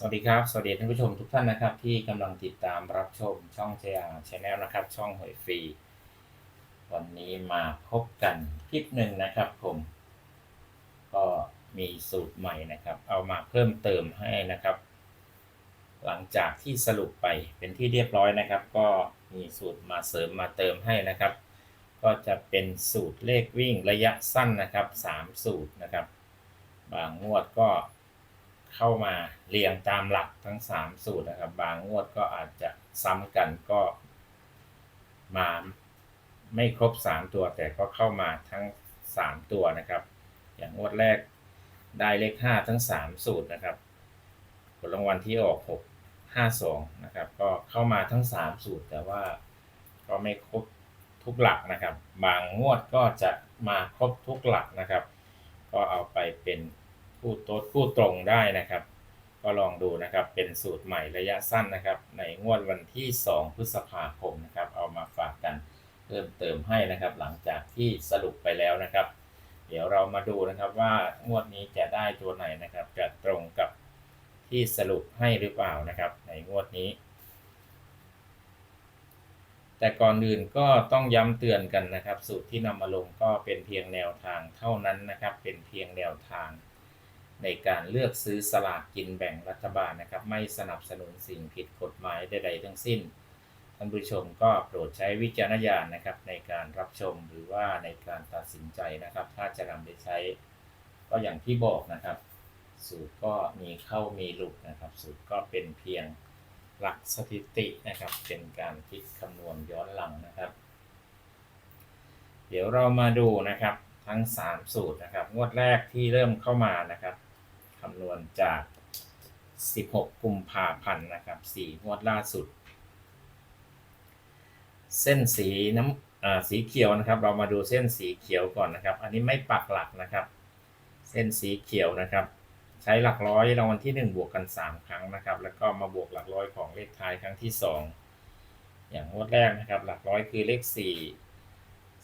สวัสดีครับ สวัสดีท่านผู้ชมทุกท่านนะครับ ที่กำลังติดตามรับชมช่องเจียชแนลนะครับ ช่องหวยฟรี วันนี้มาพบกันคลิปหนึ่งนะครับผม ก็มีสูตรใหม่นะครับ เอามาเพิ่มเติมให้นะครับ หลังจากที่สรุปไปเป็นที่เรียบร้อยนะครับ ก็มีสูตรมาเสริมมาเติมให้นะครับ ก็จะเป็นสูตรเลขวิ่งระยะสั้นนะครับสามสูตรนะครับ บางงวดก็ เข้ามาเรียงตามหลักทั้ง 3 สูตรนะครับ บางงวดก็อาจจะซ้ำกันก็มาไม่ครบ 3 ตัว แต่ก็เข้ามาทั้ง 3 ตัวนะครับ อย่างงวดแรกได้เลข 5 ทั้ง 3 สูตรนะครับผลรางวัลที่ออก 6 5 2 นะครับ ก็เข้ามาทั้ง 3 สูตร แต่ว่าก็ไม่ครบทุกหลักนะครับ บางงวดก็จะมาครบทุกหลักนะครับ ก็เอาไปเป็น ผู้โต๊ดผู้ตรงได้นะครับ ก็ลองดูนะครับเป็นสูตรใหม่ระยะสั้นนะครับ ในงวดวันที่ 2 พฤษภาคมนะครับ เอามาฝากกันเพิ่มเติมให้นะครับ หลังจากที่สรุปไปแล้วนะครับ เดี๋ยวเรามาดูนะครับว่างวดนี้จะได้ตัวไหนนะครับ จะตรงกับที่สรุปให้หรือเปล่านะครับ ในงวดนี้ แต่ก่อนอื่นก็ต้องย้ำเตือนกันนะครับ สูตรที่นำมาลงก็เป็นเพียงแนวทางเท่านั้นนะครับ เป็นเพียงแนวทาง ในการเลือกซื้อสลากกินแบ่งรัฐบาลนะครับ ไม่สนับสนุนสิ่งผิดกฎหมายใดๆทั้งสิ้น ท่านผู้ชมก็โปรดใช้วิจารณญาณนะครับ ในการรับชมหรือว่าในการตัดสินใจนะครับ ถ้าจะนำไปใช้ ก็อย่างที่บอกนะครับ สูตรก็มีเข้ามีหลุดนะครับ สูตรก็เป็นเพียงหลักสถิตินะครับ เป็นการคิดคำนวณย้อนหลังนะครับ เดี๋ยวเรามาดูนะครับทั้ง 3 สูตรนะครับ งวดแรกที่เริ่มเข้ามานะครับ คำนวณจาก 16 กุมภาพันธ์นะครับ4งวดล่าสุด เส้นสีน้ำสีเขียวนะครับ เรามาดูเส้นสีเขียวก่อนนะครับ อันนี้ไม่ปักหลักนะครับ เส้นสีเขียวนะครับ ใช้หลักร้อยรางวัลที่ 1 บวกกัน 3 ครั้งนะครับ แล้วก็มาบวกหลักร้อยของเลขท้ายครั้งที่ 2 อย่างงวดแรกนะครับ หลักร้อยคือเลข 4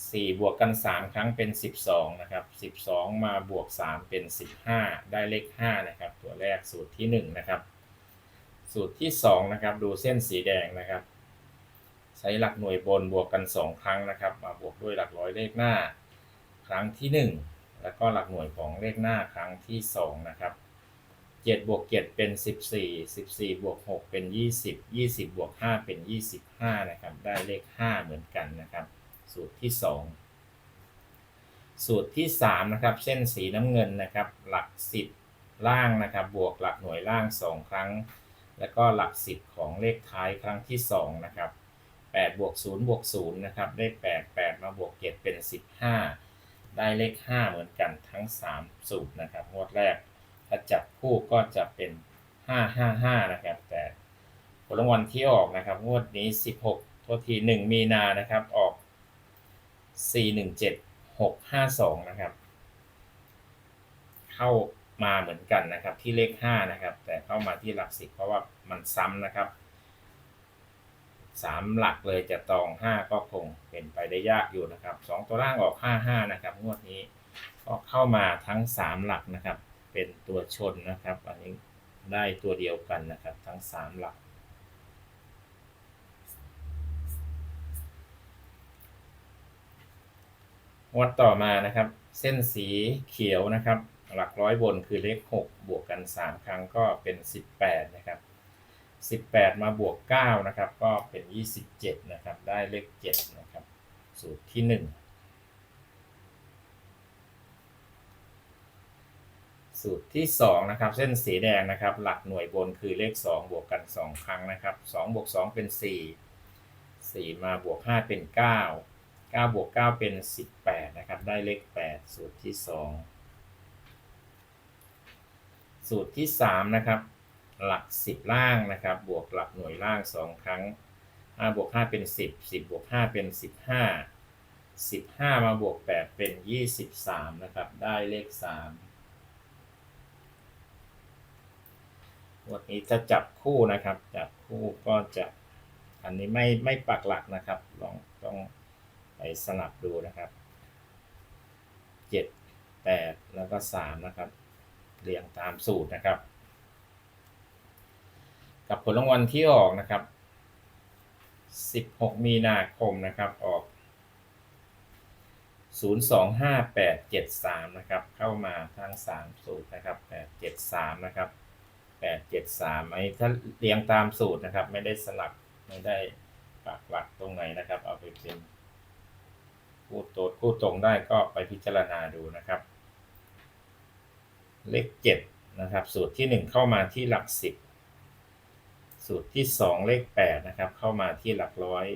4บวกกัน3ครั้งเป็น12นะครับ12มาบวก3เป็น15ได้เลข5นะครับ ตัวแรกสูตรที่1นะครับ สูตรที่2นะครับดูเส้นสีแดงนะครับ ใช้หลักหน่วยบนบวกกัน2ครั้งนะครับ มาบวกด้วยหลักร้อยเลขหน้า ครั้งที่1แล้วก็หลักหน่วยของเลขหน้าครั้งที่2นะครับ7บวก7เป็น14 14บวก6เป็น20 20บวก5เป็น25นะครับ ได้เลข5เหมือนกันนะครับ สูตรที่ 2 สูตรที่3นะครับเส้นสีน้ำเงินนะครับ หลัก 10 ล่างนะครับ บวกหลักหน่วยล่าง 2 ครั้ง แล้วก็หลัก 10 ของเลขท้ายครั้งที่ 2 นะครับ8บวก0บวก0นะครับได้8 8 มาบวก7เป็น 15 ได้เลข 5 เหมือนกันทั้ง 3 สูตรนะครับงวดแรกถ้าจับคู่ก็จะเป็น 555 นะครับ แต่ผลรางวัลที่ออกนะครับ งวดนี้ 16 โทษที 1 มีนานะครับ ออก 417652 นะครับ เข้ามาเหมือนกันนะครับที่เลข 5 นะครับ แต่เข้ามาที่หลักสิบเพราะว่ามันซ้ำนะครับสามหลักเลยจะตอง 5 ก็คงเป็นไปได้ยากอยู่นะครับ 2 ตัวล่างออก 55 นะครับ งวดนี้ก็เข้ามาทั้ง 3 หลักนะครับ เป็นตัวชนนะครับ อันนี้ได้ตัวเดียวกันนะครับ ทั้ง 3 หลัก วัดต่อมานะครับ เส้นสีเขียวนะครับ หลักร้อยบนคือเลข 6 บวกกัน 3 ครั้งก็เป็น 18 นะครับ 18 มาบวก 9 นะครับ ก็เป็น 27 นะครับ ได้เลข 7 นะครับ สูตรที่ 1 สูตรที่ 2 นะครับ เส้นสีแดงนะครับ หลักหน่วยบนคือเลข 2 บวกกัน 2 ครั้งนะครับ2บวก 2 เป็น 4 4 มาบวก 5 เป็น 9 9บวก 9 เป็น 18 นะครับ ได้เลข 8 สูตรที่ 2 สูตรที่ 3 นะครับ หลัก 10 ล่างนะครับ บวกหลักหน่วยล่าง 2 ครั้ง5บวก5เป็น 10 10บวก5เป็น 15 15 มาบวก 8 เป็น 23 นะครับ ได้เลข 3 วันนี้จะจับคู่นะครับ จับคู่ก็จะอันนี้ไม่ไม่ปักหลักนะครับ ลองต้องไปสลับดูนะครับ เจ็ดแปดแล้วก็สามนะครับ เรียงตามสูตรนะครับ กับผลรางวัลที่ออกนะครับ 16 มีนาคมนะครับออก 025873 นะครับ เข้ามาทั้ง 3 สูตรนะครับ 873 นะครับ 873ไอ้ถ้าเรียงตามสูตรนะครับ ไม่ได้สลักไม่ได้ปักหลักตรงไหนนะครับ เอาไปเป็น คู่โตดคู่ตรงได้ก็ไปพิจารณาดูนะครับ เลขเจ็ดนะครับ สูตรที่หนึ่งเข้ามาที่หลักสิบสูตรที่สองเลขแปดนะครับ เข้ามาที่หลักร้อย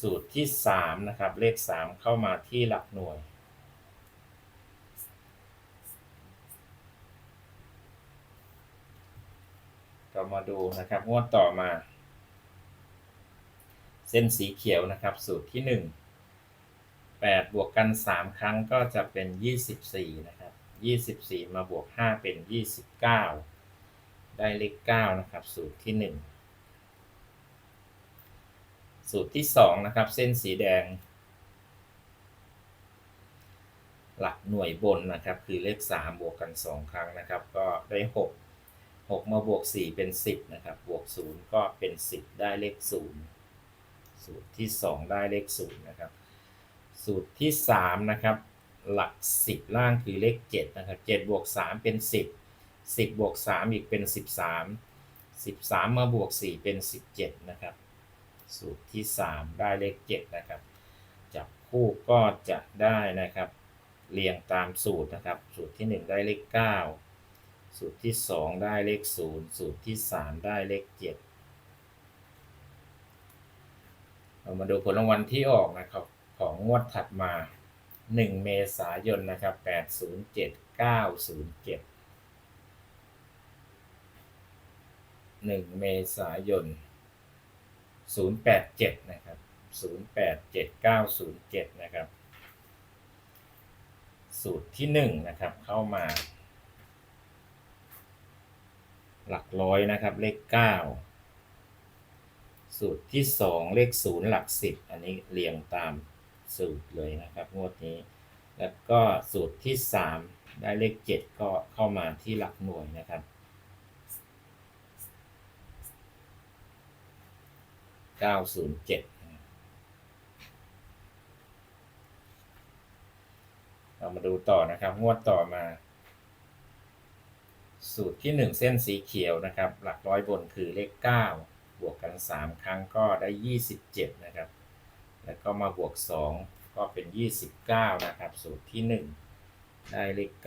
สูตรที่สามนะครับ เลขสามเข้ามาที่หลักหน่วยเรามาดูนะครับงวดต่อมา เส้นสีเขียวนะครับ สูตรที่ห นึ่งแปดบวกกันสามครั้งก็จะเป็นยี่สิบสี่นะครับยี่สิบสี่มาบวกห้าเป็นยี่สิบเก้าได้เลขเก้านะครับ สูตรที่หนึ่งสูตรที่สองนะครับ เส้นสีแดง หลักหน่วยบนนะครับ คือเลขสามบวกกันสองครั้งนะครับ ก็ได้หกหกมาบวกสี่เป็นสิบนะครับ บวกศูนย์ก็เป็นสิบได้เลขศูนย์สูตรที่สองได้เลขศูนย์นะครับ สูตรที่สามนะครับ หลักสิบล่างคือเลขเจ็ดนะครับเจ็ดบวกสามเป็นสิบสิบบวกสามอีกเป็นสิบสามสิบสามมาบวกสี่เป็นสิบเจ็ดนะครับ สูตรที่สามได้เลขเจ็ดนะครับ จับคู่ก็จะได้นะครับ เรียงตามสูตรนะครับ สูตรที่หนึ่งได้เลขเก้าสูตรที่สองได้เลขศูนย์สูตรที่สามได้เลขเจ็ดเรามาดูผลรางวัลที่ออกนะครับ ของงวดถัดมา 1 เมษายนนะครับ 807 907 1 เมษายน 087 นะครับ 087 907 นะครับ สูตรที่ 1 นะครับ เข้ามา หลักร้อยนะครับ เลข 9 สูตรที่ 2 เลข 0 หลัก 10 อันนี้เรียงตาม สูตรเลยนะครับงวดนี้ แล้วก็สูตรที่ 3 ได้เลข 7 ก็เข้ามาที่หลักหน่วยนะครับ 907 เรามาดูต่อนะครับ งวดต่อมา สูตรที่ 1 เส้นสีเขียวนะครับ หลักร้อยบนคือเลข 9 บวกกัน 3 ครั้งก็ได้ 27 นะครับ แล้วก็มาบวก 2 ก็เป็น 29 นะครับ สูตรที่ 1 ได้เลข9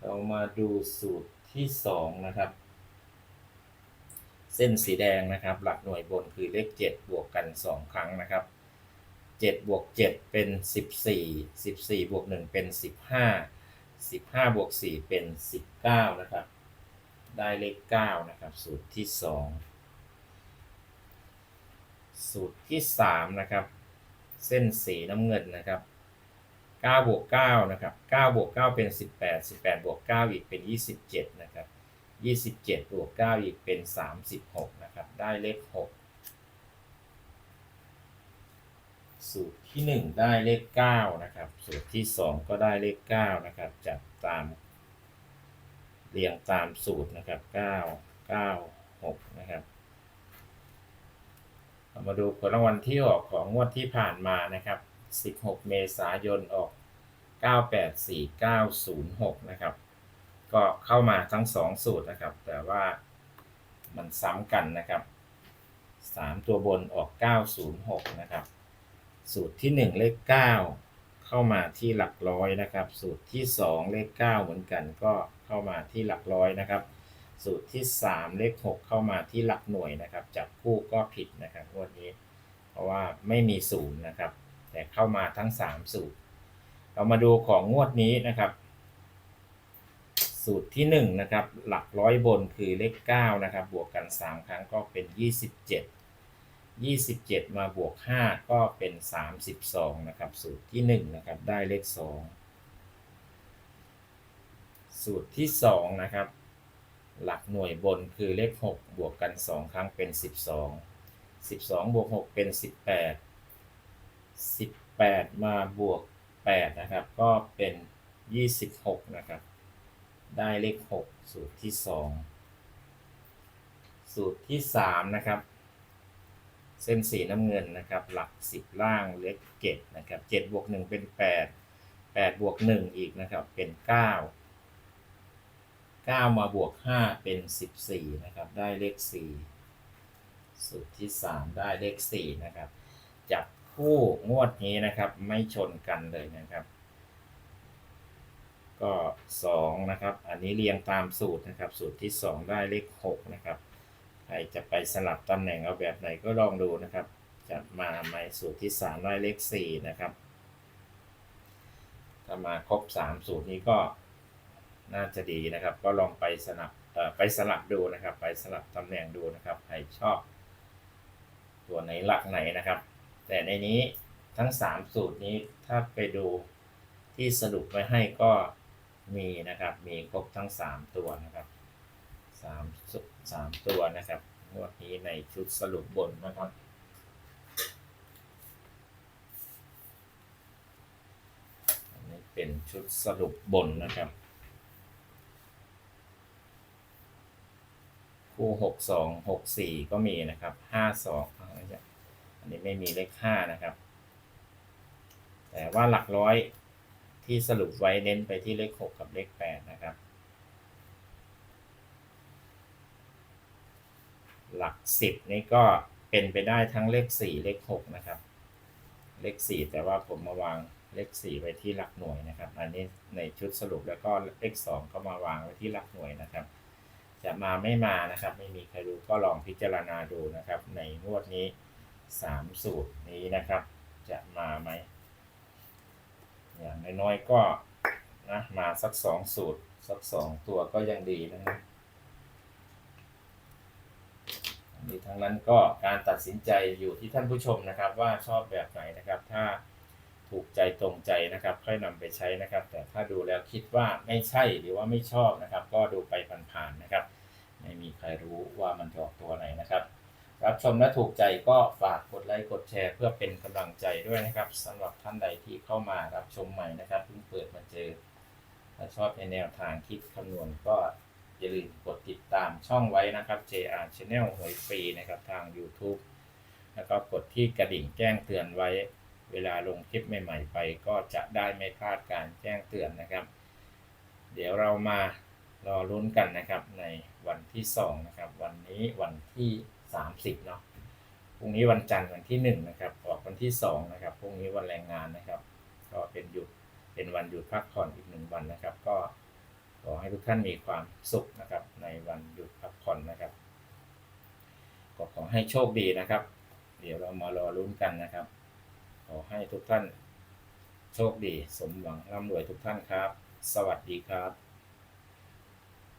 เรามาดูสูตรที่ 2 นะครับ เส้นสีแดงนะครับ หลักหน่วยบนคือเลข 7 บวกกัน 2 ครั้งนะครับ7บวก7เป็น 14 14บวก1เป็น 15 15บวก4เป็น 19 นะครับ ได้เลข 9 นะครับ สูตรที่ 2 สูตรที่ 3 นะครับ เส้นสีน้ำเงินนะครับ9บวก9นะครับ9บวก9เป็น 18 18บวก9อีกเป็น 27 นะครับ 27บวก9อีกเป็น 36 นะครับ ได้เลข 6 สูตรที่ 1 ได้เลข 9 นะครับ สูตรที่ 2 ก็ได้เลข 9 นะครับ จับตาม เรียงตามสูตรนะครับ 9 9 6 นะครับามาดูผลรางวัลที่ออกของงวดที่ผ่านมานะครับ 16 เมษายนออก 984906 นะครับ ก็เข้ามาทั้ง 2 สูตรนะครับ แต่ว่ามันซ้ำกันนะครับ 3 ตัวบนออก 906 นะครับ สูตรที่ 1 เลข 9 เข้ามาที่หลักร้อยนะครับ สูตรที่ 2 เลข 9 เหมือนกันก็ เข้ามาที่หลักร้อยนะครับ สูตรที่ 3 เลข 6 เข้ามาที่หลักหน่วยนะครับ จับคู่ก็ผิดนะครับงวดนี้ เพราะว่าไม่มีศูนย์นะครับ แต่เข้ามาทั้ง 3 สูตร เรามาดูของงวดนี้นะครับ สูตรที่1นะครับ หลักร้อยบนคือเลข9นะครับ บวกกัน 3 ครั้งก็เป็น 27 27 มาบวก 5 ก็เป็น 32 นะครับ สูตรที่ 1 นะครับ ได้เลข 2 สูตรที่ 2 นะครับ หลักหน่วยบนคือเลข 6 บวกกัน 2 ครั้งเป็น 12 12 บวก 6 เป็น 18 18 มาบวก 8 นะครับ ก็เป็น 26 นะครับ ได้เลขหกสูตรที่สองสูตรที่สามนะครับ เส้นสีน้ำเงินนะครับ หลักสิบล่างเลขเจ็ดนะครับเจ็ดบวกหนึ่งเป็นแปดแปดบวกหนึ่งอีกนะครับ เป็นเก้าเก้ามาบวกห้าเป็นสิบสี่นะครับ ได้เลขสี่สูตรที่สามได้เลขสี่นะครับ จับคู่งวดนี้นะครับ ไม่ชนกันเลยนะครับ ก็สองนะครับ อันนี้เรียงตามสูตรนะครับ สูตรที่สองได้เลขหกนะครับใครจะไปสลับตำแหน่งเอาแบบไหนก็ลองดูนะครับจะมาไหมสูตรที่สามได้เลขสี่นะครับถ้ามาครบสามสูตรนี้ก็ น่าจะดีนะครับ ก็ลองไปสลับเอ่อไปสลับดูนะครับ ไปสลับตำแหน่งดูนะครับใครชอบ ตัวไหนหลักไหนนะครับ แต่ในนี้ทั้งสามสูตรนี้ถ้าไปดูที่สรุปไว้ให้ก็มีนะครับ มีครบทั้งสามตัวนะครับสามสุสามตัวนะครับงวดนี้ในชุดสรุปบนนะครับอันนี้เป็นชุดสรุปบนนะครับ คู่หกสองหกสี่ก็มีนะครับห้าสองอันนี้ไม่มีเลขห้านะครับ แต่ว่าหลักร้อยที่สรุปไว้เน้นไปที่เลขหกกับเลขแปดนะครับ หลักสิบนี่ก็เป็นไปได้ทั้งเลขสี่เลขหกนะครับ เลขสี่แต่ว่าผมมาวางเลขสี่ไว้ที่หลักหน่วยนะครับ อันนี้ในชุดสรุปแล้วก็เลขสองก็มาวางไว้ที่หลักหน่วยนะครับ จะมาไม่มานะครับ ไม่มีใครรู้ก็ลองพิจารณาดูนะครับ ในงวดนี้สามสูตรนี้นะครับ จะมาไหมอย่างน้อยๆก็นะมาสักสองสูตร สักสองตัวก็ยังดีนะครับนี้ทั้งนั้นก็การตัดสินใจอยู่ที่ท่านผู้ชมนะครับ ว่าชอบแบบไหนนะครับ ถ้าถูกใจตรงใจนะครับ ค่อยนำไปใช้นะครับ แต่ถ้าดูแล้วคิดว่าไม่ใช่หรือว่าไม่ชอบนะครับ ก็ดูไปผ่านๆนะครับ ไม่มีใครรู้ว่ามันจะออกตัวไหนนะครับ รับชมและถูกใจก็ฝากกดไลค์กดแชร์ เพื่อเป็นกำลังใจด้วยนะครับสำหรับท่านใดที่เข้ามารับชมใหม่นะครับเพิ่งเปิดมาเจอถ้าชอบในแนวทางคิดคำนวณก็อย่าลืมกดติดตามช่องไว้นะครับ JR Channel หวยฟรีนะครับทาง YouTube แล้วก็กดที่กระดิ่งแจ้งเตือนไว้ เวลาลงคลิปใหม่ ๆ ไปก็จะได้ไม่พลาดการแจ้งเตือนนะครับ เดี๋ยวเรามา รอลุ้นกันนะครับในวันที่สองนะครับวันนี้วันที่สามสิบเนาะพรุ่งนี้วันจันทร์วันที่หนึ่งนะครับออกวันที่สองนะครับพรุ่งนี้วันแรงงานนะครับ ก็เป็นหยุดเป็นวันหยุดพักผ่อนอีกหนึ่งวันนะครับ ก็ขอให้ทุกท่านมีความสุขนะครับ ในวันหยุดพักผ่อนนะครับก็ขอให้โชคดีนะครับ เดี๋ยวเรามารอลุ้นกันนะครับ ขอให้ทุกท่านโชคดี สมหวังร่ำรวยทุกท่านครับ สวัสดีครับ